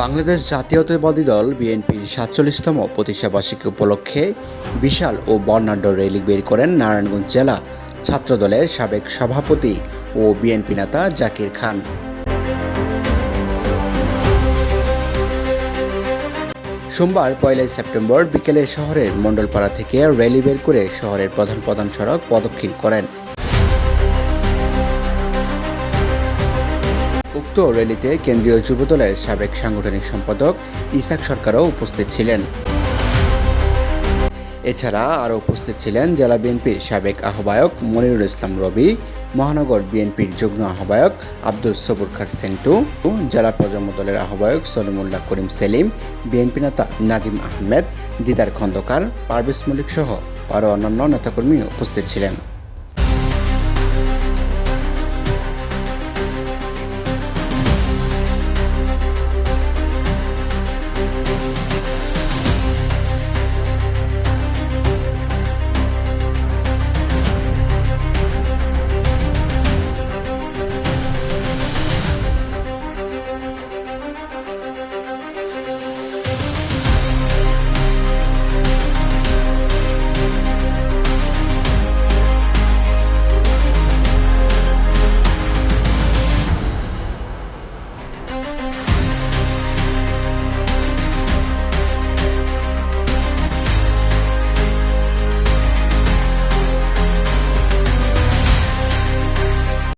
বাংলাদেশ জাতীয়তাবাদী দল বিএনপির সাতচল্লিশতম প্রতিষ্ঠাবার্ষিকী উপলক্ষে বিশাল ও বর্ণাঢ্য র্যালি বের করেন নারায়ণগঞ্জ জেলা ছাত্রদলের সাবেক সভাপতি ও বিএনপি নেতা জাকির খান। সোমবার, পয়লাই সেপ্টেম্বর বিকেলে শহরের মণ্ডলপাড়া থেকে র্যালি বের করে শহরের প্রধান প্রধান সড়ক প্রদক্ষিণ করেন। উক্ত র্যালিতে কেন্দ্রীয় যুবদলের সাবেক সাংগঠনিক সম্পাদক ইসাক সরকারও উপস্থিত ছিলেন। এছাড়া আরও উপস্থিত ছিলেন জেলা বিএনপির সাবেক আহ্বায়ক মনিরুল ইসলাম রবি, মহানগর বিএনপির যুগ্ম আহ্বায়ক আব্দুল সবুর খার সেন্টু, জেলা প্রজন্ম দলের আহ্বায়ক সলিমুল্লাহ করিম সেলিম, বিএনপি নেতা নাজিম আহমেদ, দিদার খন্দকার, পারভেজ মল্লিক সহ আরও অন্যান্য নেতাকর্মী উপস্থিত ছিলেন।